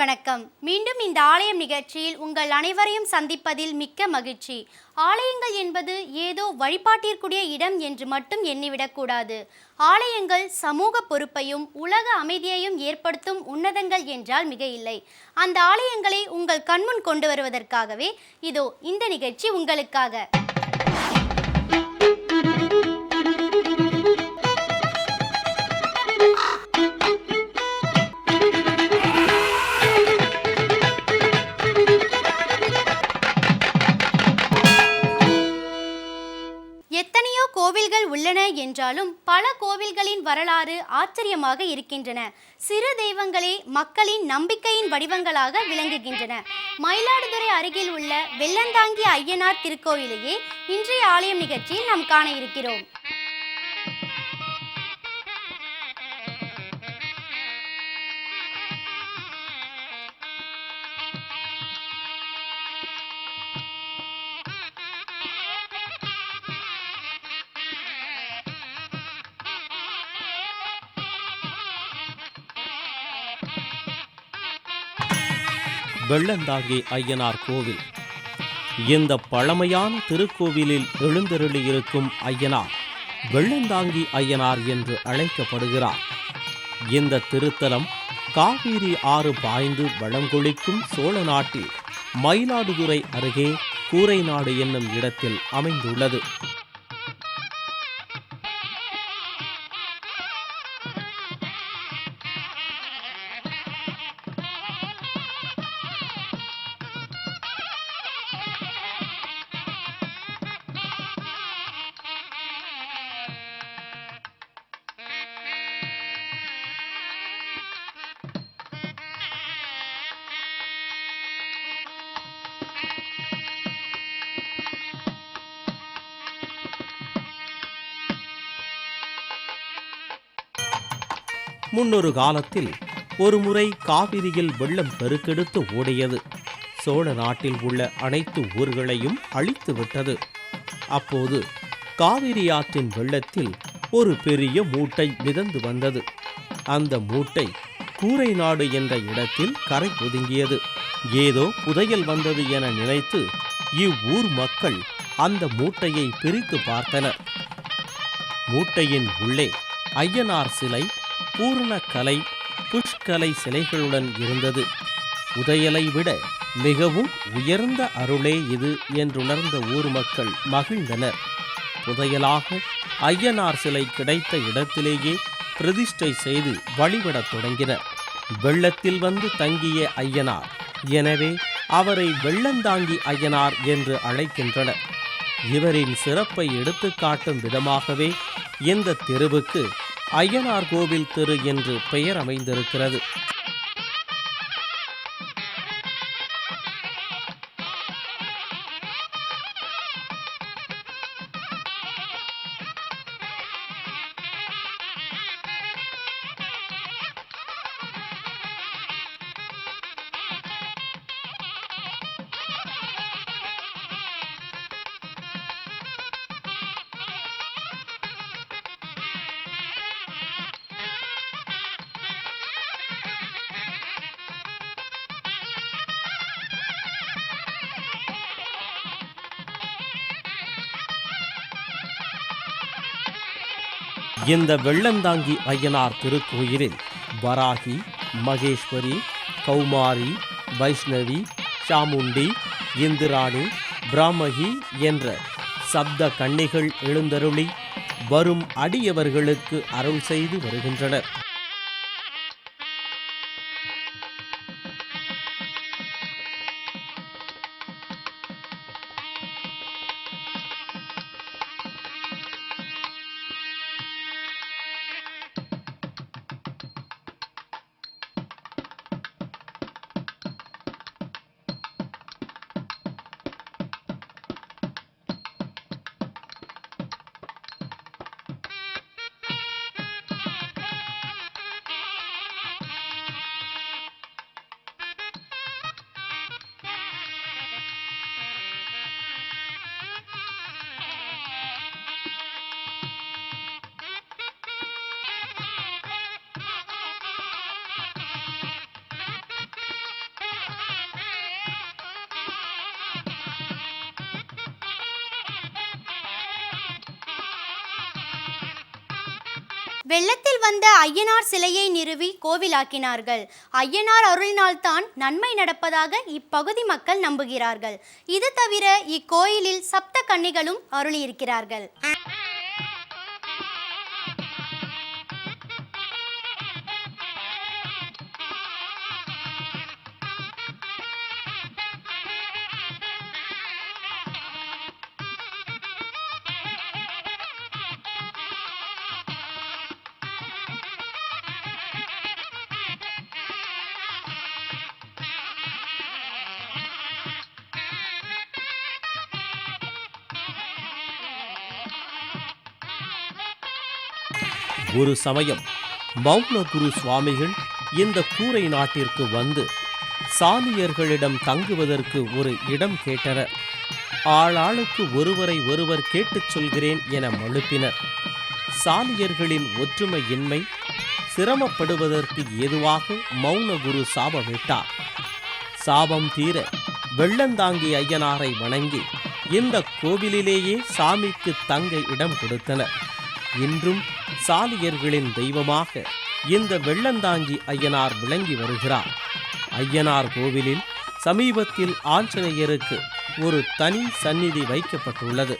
வணக்கம். மீண்டும் இந்த ஆலயம் நிகழ்ச்சியில் உங்கள் அனைவரையும் சந்திப்பதில் மிக்க மகிழ்ச்சி. ஆலயங்கள் என்பது ஏதோ வழிபாட்டிற்குரிய இடம் என்று மட்டும் எண்ணிவிடக்கூடாது ஆலயங்கள் சமூக பொறுப்பையும் உலக அமைதியையும் ஏற்படுத்தும் உன்னதங்கள் என்றால் மிக இல்லை. அந்த ஆலயங்களை உங்கள் கண்முன் கொண்டு வருவதற்காகவே இதோ இந்த நிகழ்ச்சி உங்களுக்காக. பல கோவில்களின் வரலாறு ஆச்சரியமாக இருக்கின்றன. சிறு தெய்வங்களே மக்களின் நம்பிக்கையின் வடிவங்களாக விளங்குகின்றன. மயிலாடுதுறை அருகில் உள்ள வெள்ளந்தாங்கி ஐயனார் திருக்கோவிலையே இன்றைய ஆலயம் நிகழ்ச்சியில் நாம் காண இருக்கிறோம். வெள்ளந்தாங்கி ஐயனார் கோவில். இந்த பழமையான திருக்கோவிலில் எழுந்தருளியிருக்கும் ஐயனார் வெள்ளந்தாங்கி ஐயனார் என்று அழைக்கப்படுகிறார். இந்த திருத்தலம் காவிரி ஆறு பாய்ந்து வளங்கொழிக்கும் சோழ நாட்டில் மயிலாடுதுறை அருகே கூரைநாடு என்னும் இடத்தில் அமைந்துள்ளது. முன்னொரு காலத்தில் ஒருமுறை காவிரியில் வெள்ளம் பெருக்கெடுத்து ஓடியது. சோழ நாட்டில் உள்ள அனைத்து ஊர்களையும் அழித்து விட்டது. அப்போது காவிரி ஆற்றின் வெள்ளத்தில் ஒரு பெரிய மூட்டை மிதந்து வந்தது. அந்த மூட்டை கூரை நாடு என்ற இடத்தில் கரை ஒதுங்கியது. ஏதோ புதையல் வந்தது என நினைத்து இவ்வூர் மக்கள் அந்த மூட்டையை பிரித்து பார்த்தனர். மூட்டையின் உள்ளே ஐயனார் சிலை பூர்ணக்கலை புஷ்கலை சிலைகளுடன் இருந்தது. உதயலை விட மிகவும் உயர்ந்த அருளே இது என்றுணர்ந்த ஊர் மக்கள் மகிழ்ந்தனர். புதையலாக ஐயனார் சிலை கிடைத்த இடத்திலேயே பிரதிஷ்டை செய்து வழிபடத் தொடங்கினர். வெள்ளத்தில் வந்து தங்கிய ஐயனார் எனவே அவரை வெள்ளந்தாங்கி ஐயனார் என்று அழைக்கின்றனர். இவரின் சிறப்பை எடுத்துக்காட்டும் விதமாகவே இந்த தெருவுக்கு அய்யனார் கோவில் தெரு என்று பெயர் அமைந்திருக்கிறது. இந்த வெள்ளந்தாங்கி ஐயனார் திருக்கோயிலில் வராகி மகேஸ்வரி கௌமாரி வைஷ்ணவி சாமுண்டி இந்திராணி பிராமகி என்ற சப்த கன்னிகள் எழுந்தருளி வரும் அடியவர்களுக்கு அருள் செய்து வருகின்றனர். வெள்ளத்தில் வந்த ஐயனார் சிலையை நிறுவி கோவிலாக்கினார்கள். ஐயனார் அருளினால்தான் நன்மை நடப்பதாக இப்பகுதி மக்கள் நம்புகிறார்கள். இது தவிர இக்கோயிலில் சப்த கன்னிகளும் அருளியிருக்கிறார்கள். ஒரு சமயம் மௌனகுரு சுவாமிகள் இந்த கூரை நாட்டிற்கு வந்து சாமியர்களிடம் தங்குவதற்கு ஒரு இடம் கேட்டனர். ஆளாளுக்கு ஒருவரை ஒருவர் கேட்டுச் சொல்கிறேன் என மழுப்பினர். சாமியர்களின் ஒற்றுமையின்மை சிரமப்படுவதற்கு ஏதுவாக மௌனகுரு சாபமிட்டார். சாபம் தீர வெள்ளந்தாங்கி ஐயனாரை வணங்கி இந்த கோவிலிலேயே சாமிக்கு தங்க இடம் கொடுத்தனர். இன்றும் சாலியர்களின் தெய்வமாக இந்த வெள்ளந்தாங்கி ஐயனார் விளங்கி வருகிறார். ஐயனார் கோவிலில் சமீபத்தில் ஆஞ்சநேயருக்கு ஒரு தனி சந்நிதி வைக்கப்பட்டுள்ளது.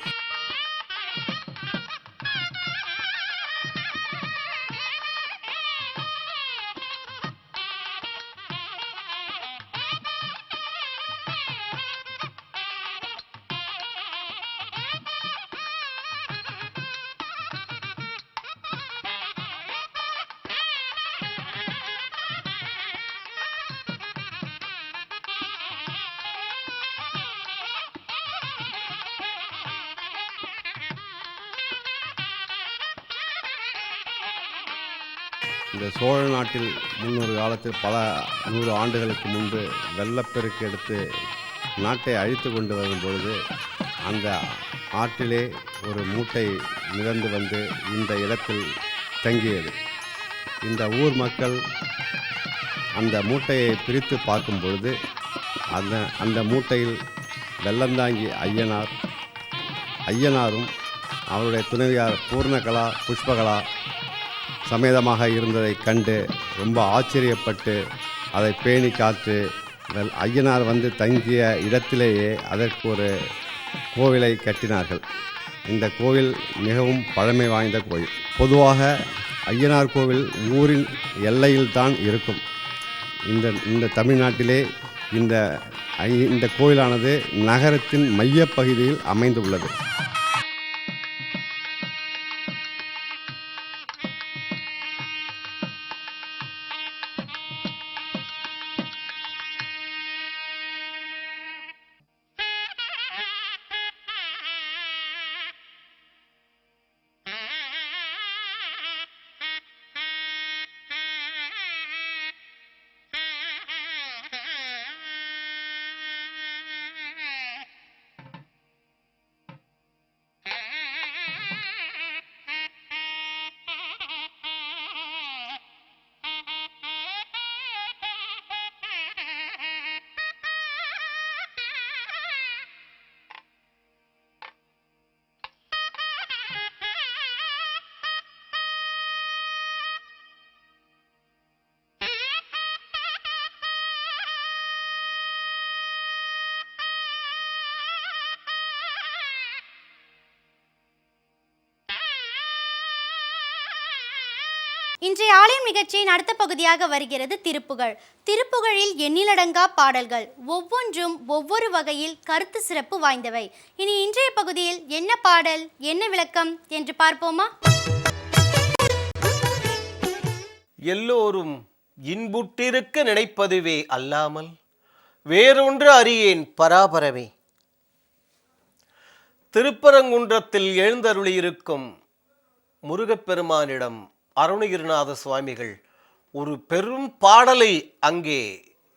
இந்த சோழ நாட்டில் முன்னொரு காலத்தில் பல நூறு ஆண்டுகளுக்கு முன்பு வெள்ளப்பெருக்கு எடுத்து நாட்டை அழித்து கொண்டு வரும் பொழுது அந்த ஆற்றிலே ஒரு மூட்டை மிதந்து வந்து இந்த இடத்தில் தங்கியது. இந்த ஊர் மக்கள் அந்த மூட்டையை பிரித்து பார்க்கும் பொழுது அந்த அந்த மூட்டையில் வெள்ளந்தாங்கி ஐயனார் ஐயனாரும் அவருடைய துணைவியார் பூர்ணகலா புஷ்பகலா சமேதமாக இருந்ததைக் கண்டு ரொம்ப ஆச்சரியப்பட்டு அதை பேணி காத்து ஐயனார் வந்து தங்கிய இடத்திலேயே அதற்கு ஒரு கோவிலை கட்டினார்கள். இந்த கோவில் மிகவும் பழமை வாய்ந்த கோவில். பொதுவாக ஐயனார் கோவில் ஊரின் எல்லையில்தான் இருக்கும். இந்த இந்த தமிழ்நாட்டிலே இந்த ஐ- இந்த கோவிலானது நகரத்தின் மையப்பகுதியில் அமைந்துள்ளது. இன்றைய ஆலயம் நிகழ்ச்சியின் அடுத்த பகுதியாக வருகிறது திருப்புகழ். திருப்புகழில் எண்ணிலடங்கா பாடல்கள். ஒவ்வொன்றும் ஒவ்வொரு வகையில் கருத்து சிறப்பு வாய்ந்தவை. இனி இன்றைய பகுதியில் என்ன பாடல் என்ன விளக்கம் என்று பார்ப்போமா? எல்லோரும் இன்புற்றிருக்க நினைப்பதுவே அல்லாமல் வேறொன்று அறியேன் பராபரவே திருப்பரங்குன்றத்தில் எழுந்தருளியிருக்கும் முருகப்பெருமானிடம் அருணகிரிநாத சுவாமிகள் ஒரு பெரும் பாடலை அங்கே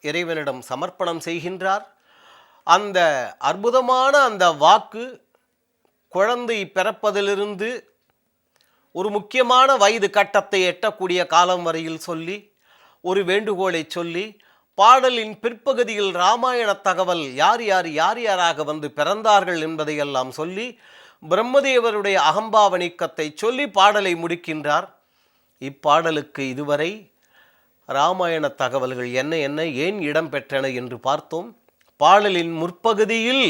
இறைவனிடம் சமர்ப்பணம் செய்கின்றார். அந்த அற்புதமான அந்த வாக்கு குழந்தை பிறப்பதிலிருந்து ஒரு முக்கியமான வயது கட்டத்தை எட்டக்கூடிய காலம் வரையில் சொல்லி ஒரு வேண்டுகோளை சொல்லி பாடலின் பிற்பகுதியில் ராமாயண தகவல் யார் யார் யார் யாராக வந்து பிறந்தார்கள் என்பதையெல்லாம் சொல்லி பிரம்மதேவருடைய அகம்பாவணிக்கத்தை சொல்லி பாடலை முடிக்கின்றார். இப்பாடலுக்கு இதுவரை ராமாயண தகவல்கள் என்ன என்ன ஏன் இடம்பெற்றன என்று பார்த்தோம். பாடலின் முற்பகுதியில்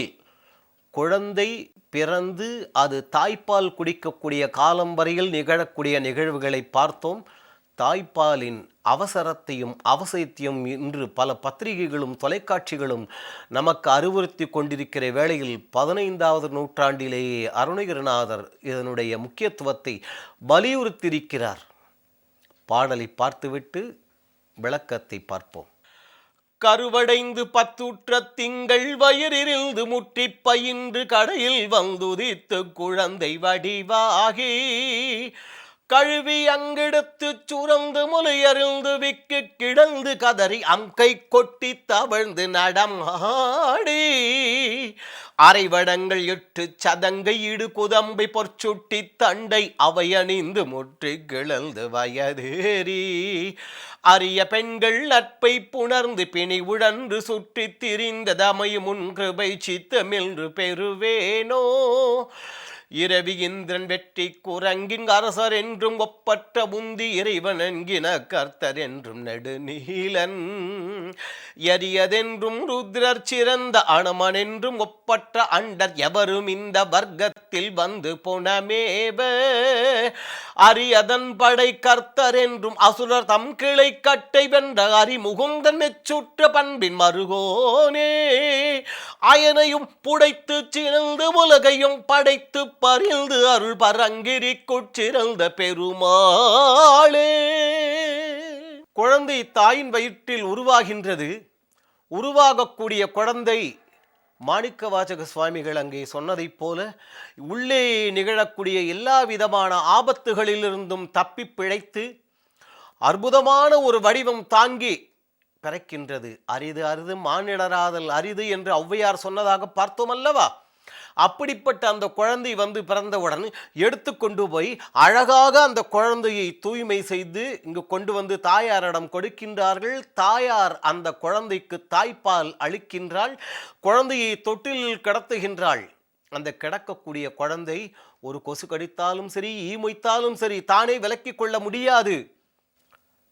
குழந்தை பிறந்து அது தாய்ப்பால் குடிக்கக்கூடிய காலம் வரையில் நிகழக்கூடிய நிகழ்வுகளை பார்த்தோம். தாய்ப்பாலின் அவசரத்தையும் அவசியத்தையும் இன்று பல பத்திரிகைகளும் தொலைக்காட்சிகளும் நமக்கு அறிவுறுத்தி கொண்டிருக்கிற வேளையில் பதினைந்தாவது நூற்றாண்டிலேயே அருணகிரிநாதர் இதனுடைய முக்கியத்துவத்தை வலியுறுத்தியிருக்கிறார். பாடலை பார்த்துவிட்டு விளக்கத்தை பார்ப்போம். கருவடைந்து பத்துற்ற திங்கள் வயிறிருந்து முற்றி பயின்று கடையில் வந்துதித்து குழந்தை வடிவாகி கழுவி அங்கெடுத்து சுரந்து முலையறிந்து விக்கு கிடந்து கதறி அங்கை கொட்டி தவழ்ந்து நடமாடி. அரைவடங்கள் எட்டு சதங்கை இடு குதம்பை பொற்சுட்டி தண்டை அவை அணிந்து முற்றி கிளந்து வயதேறி. அரிய பெண்கள் நட்பை புணர்ந்து பிணி உழன்று சுற்றி திரிந்த தமையும் உன் கிருபை சித்தமின்று பெறுவேனோ. இரவி இந்திரன் வெற்றி குரங்கின் அரசர் என்றும் ஒப்பற்ற முந்தி இறைவன் என்கின கர்த்தர் என்றும் நெடுநீலன். எரியதென்றும் ருத்ரர் சிறந்த அனுமன் என்றும் ஒப்பற்ற அண்டர் எவரும் இந்த வர்க்கத்தில் வந்து புனமேவ. அரியதன் படை கர்த்தர் என்றும் அசுரர் தம் கிளை கட்டை வென்ற அறிமுகுந்தன் நெச்சுற்ற பண்பின் மருகோனே. அயனையும் புடைத்து சிறந்து உலகையும் படைத்து பறிந்து அருள் பரங்கிரிக்குச்சிறந்த பெருமாளே. குழந்தை தாயின் வயிற்றில் உருவாகின்றது. உருவாகக்கூடிய குழந்தை மாணிக்கவாசக சுவாமிகள் அங்கே சொன்னதைப் போல உள்ளே நிகழக்கூடிய எல்லா விதமான ஆபத்துகளிலிருந்தும் தப்பி பிழைத்து அற்புதமான ஒரு வடிவம் தாங்கி பிறக்கின்றது. அரிது அரிது மானிடராதல் அரிது என்று ஔவையார் சொன்னதாக பார்த்தோம் அல்லவா? அப்படிப்பட்ட அந்த குழந்தை வந்து பிறந்தவுடன் எடுத்து கொண்டு போய் அழகாக அந்த குழந்தையை தூய்மை செய்து இங்கு கொண்டு வந்து தாயாரிடம் கொடுக்கின்றார்கள். தாயார் அந்த குழந்தைக்கு தாய்ப்பால் அளிக்கின்றாள். குழந்தையை தொட்டிலில் கிடத்துகின்றாள். அந்த கிடக்கக்கூடிய குழந்தை ஒரு கொசு கடித்தாலும் சரி ஈ மொய்த்தாலும் சரி தானே விலக்கிக் கொள்ள முடியாது.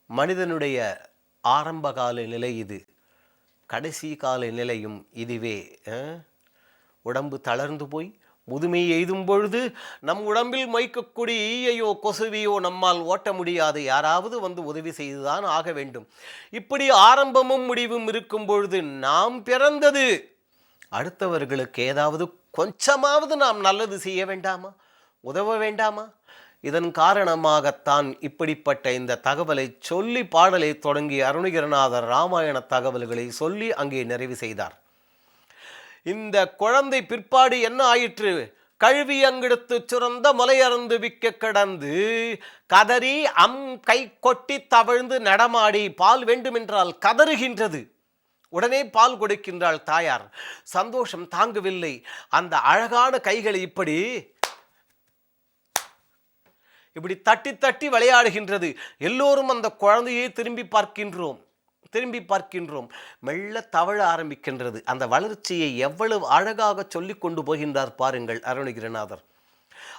மனிதனுடைய ஆரம்பகால நிலை இது. கடைசி கால நிலையும் இதுவே உடம்பு தளர்ந்து போய் முதுமை எய்தும் பொழுது நம் உடம்பில் மொய்க்கக்கூடிய ஈயையோ கொசுவையோ நம்மால் ஓட்ட முடியாது. யாராவது வந்து உதவி செய்துதான் ஆக வேண்டும். இப்படி ஆரம்பமும் முடிவும் இருக்கும் பொழுது நாம் பிறந்தது. அடுத்தவர்களுக்கு ஏதாவது கொஞ்சமாவது நாம் நல்லது செய்ய வேண்டாமா? உதவ வேண்டாமா? இதன் காரணமாகத்தான் இப்படிப்பட்ட இந்த தகவலை சொல்லி பாடலை தொடங்கி அருணகிரநாதர் ராமாயண தகவல்களை சொல்லி அங்கே நிறைவு செய்தார். இந்த குழந்தை பிற்பாடு என்ன ஆயிற்று? கழுவி அங்கெடுத்து சுரந்த முலையறந்து விக்க கடந்து கதறி அம் கை கொட்டி தவழ்ந்து நடமாடி பால் வேண்டுமென்றால் கதறுகின்றது. உடனே பால் கொடுக்கின்றாள் தாயார். சந்தோஷம் தாங்கவில்லை. அந்த அழகான கைகளை இப்படி இப்படி தட்டி தட்டி விளையாடுகின்றது. எல்லோரும் அந்த குழந்தையை திரும்பி பார்க்கின்றோம். திரும்பி பார்க்கின்றோம். மெல்ல தவழ ஆரம்பிக்கின்றது. அந்த வளர்ச்சியை எவ்வளவு அழகாக சொல்லி கொண்டு போகின்றார் பாருங்கள் அருணகிரிநாதர்.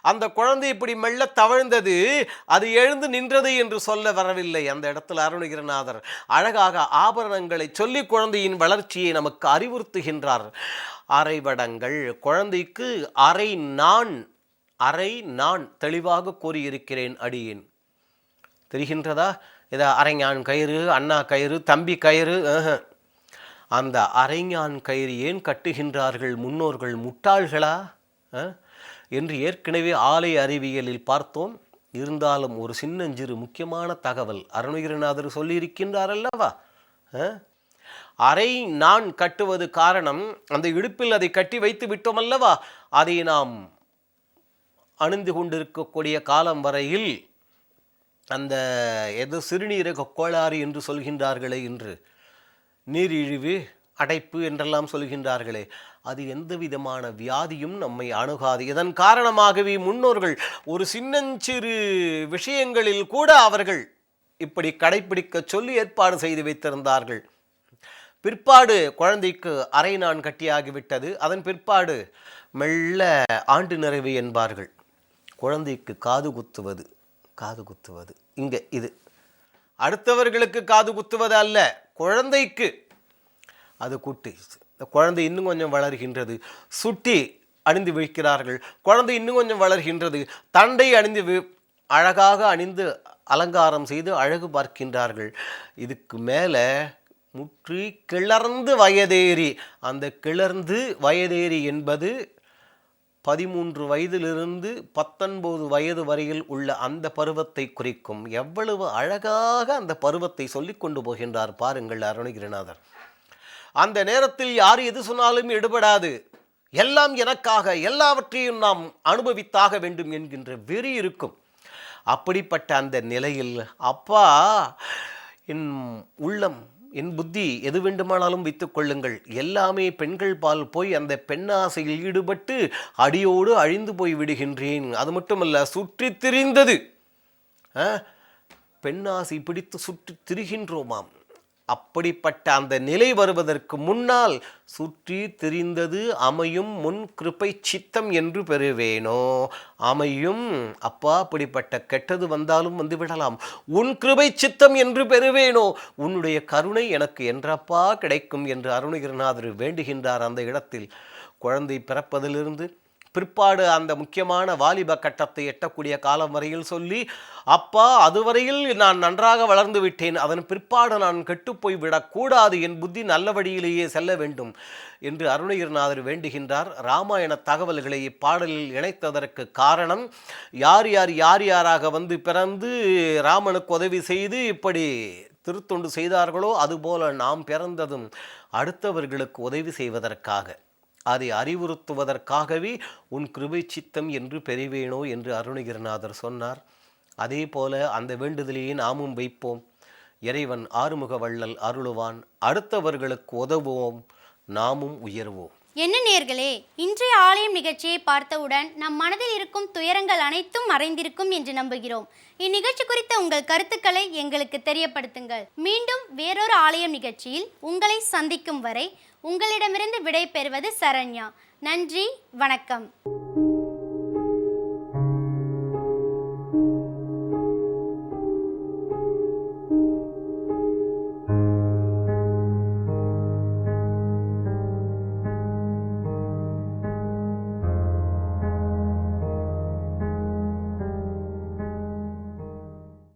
அந்த குழந்தை இப்படி மெல்ல தவழ்ந்தது அது எழுந்து நின்றது என்று சொல்ல வரவில்லை. அந்த இடத்துல அருணகிரிநாதர் அழகாக ஆபரணங்களை சொல்லி குழந்தையின் வளர்ச்சியை நமக்கு அறிவுறுத்துகின்றார். அரைவடங்கள் குழந்தைக்கு அரை நான் அரை நான் தெளிவாக கூறியிருக்கிறேன் அடியேன். தெரிகின்றதா? இதை அரைஞான் கயிறு அண்ணா கயிறு தம்பி கயிறு அந்த அரைஞான் கயிறு ஏன் கட்டுகின்றார்கள் முன்னோர்கள் முட்டாள்களா? ஆ? என்று ஏற்கனவே ஆலை அறிவியலில் பார்த்தோம். இருந்தாலும் ஒரு சின்னஞ்சிறு முக்கியமான தகவல் அருணகிரிநாதர் சொல்லியிருக்கின்றார் அல்லவா? ஆ? அரை நான் கட்டுவது காரணம் அந்த இடுப்பில் அதை கட்டி வைத்து விட்டோம் அல்லவா? அதை நாம் அணிந்து கொண்டிருக்கக்கூடிய காலம் வரையில் அந்த எது சிறுநீரக கோளாறு என்று சொல்கின்றார்களே என்று நீரிழிவு அடைப்பு என்றெல்லாம் சொல்கின்றார்களே. அது எந்த விதமான வியாதியும் நம்மை அணுகாது. இதன் காரணமாகவே முன்னோர்கள் ஒரு சின்னஞ்சிறு விஷயங்களில் கூட அவர்கள் இப்படி கடைப்பிடிக்க சொல்லி ஏற்பாடு செய்து வைத்திருந்தார்கள். பிற்பாடு குழந்தைக்கு அரை நான் கட்டியாகிவிட்டது. அதன் பிற்பாடு மெல்ல ஆண்டு நிறைவு என்பார்கள். குழந்தைக்கு காது குத்துவது காது குத்துவது. இங்கே இது. அடுத்தவர்களுக்கு காது குத்துவது அல்ல குழந்தைக்கு அது குட்டி. இந்த குழந்தை இன்னும் கொஞ்சம் வளர்கின்றது. சுட்டி அணிந்து விழிக்கிறார்கள். குழந்தை இன்னும் கொஞ்சம் வளர்கின்றது. தண்டை அணிந்து வி- அழகாக அணிந்து அலங்காரம் செய்து அழகு பார்க்கின்றார்கள். இதுக்கு மேலே முற்றி கிளர்ந்து வயதேறி அந்த கிளர்ந்து வயதேறி என்பது பதிமூன்று வயதிலிருந்து பத்தொன்பது வயது வரையில் உள்ள அந்த பருவத்தை குறிக்கும் எவ்வளவு அழகாக அந்த பருவத்தை சொல்லிக் கொண்டு போகின்றார் பாருங்கள் அருணகிரிநாதர். அந்த நேரத்தில் யார் எது சொன்னாலும் எடுபடாது. எல்லாம் எனக்காக எல்லாவற்றையும் நாம் அனுபவித்தாக வேண்டும் என்கின்ற வெறி இருக்கும். அப்படிப்பட்ட அந்த நிலையில் அப்பா என் உள்ளம் என் புத்தி எது வேண்டுமானாலும் வைத்துக் கொள்ளுங்கள். எல்லாமே பெண்கள் பால் போய் அந்த பெண்ணாசையில் ஈடுபட்டு அடியோடு அழிந்து போய் விடுகின்றேன். அது மட்டுமல்ல சுற்றி திரிந்தது. ஆ? பெண்ணாசை பிடித்து சுற்றி திரிகின்றோமாம். அப்படிப்பட்ட அந்த நிலை வருவதற்கு முன்னால் சுற்றி திரிந்தது அமையும் முன் கிருபை சித்தம் என்று பெறுவேனோ? அமையும். அப்பா அப்படிப்பட்ட கெட்டது வந்தாலும் வந்து விடலாம் உன் கிருபை சித்தம் என்று பெறுவேனோ? உன்னுடைய கருணை எனக்கு என்றப்பா கிடைக்கும் என்று அருணகிரிநாதர் வேண்டுகின்றார் அந்த இடத்தில். குழந்தை பிறப்பதிலிருந்து பிற்பாடு அந்த முக்கியமான வாலிப கட்டத்தை எட்டக்கூடிய காலம் வரையில் சொல்லி அப்பா அதுவரையில் நான் நன்றாக வளர்ந்து விட்டேன். அதன் பிற்பாடு நான் கெட்டுப்போய் விடக்கூடாது. என் புத்தி நல்ல வழியிலேயே செல்ல வேண்டும் என்று அருணகிரிநாதர் வேண்டுகின்றார். ராமாயண தகவல்களை இப்பாடலில் இணைத்ததற்கு காரணம் யார் யார் யார் யாராக வந்து பிறந்து ராமனுக்கு உதவி செய்து இப்படி திருத்தொண்டு செய்தார்களோ அதுபோல நாம் பிறந்ததும் அடுத்தவர்களுக்கு உதவி செய்வதற்காக. அதை அறிவுறுத்துவதற்காகவே உன் கிருபை சித்தம் என்று பெறுவேனோ என்று அருணகிரிநாதர் சொன்னார். அதே போல அந்த வேண்டுதலையே நாமும் வைப்போம். இறைவன் ஆறுமுக வள்ளல் அருளுவான். அடுத்தவர்களுக்கு உதவுவோம். நாமும் உயர்வோம். என்ன நேர்களே இன்றைய ஆலயம் நிகழ்ச்சியை பார்த்தவுடன் நம் மனதில் இருக்கும் துயரங்கள் அனைத்தும் மறைந்திருக்கும் என்று நம்புகிறோம். இந்நிகழ்ச்சி குறித்த உங்கள் கருத்துக்களை எங்களுக்கு தெரியப்படுத்துங்கள். மீண்டும் வேறொரு ஆலயம் நிகழ்ச்சியில் உங்களை சந்திக்கும் வரை உங்களிடமிருந்து விடை பெறுவது சரண்யா. நன்றி வணக்கம்.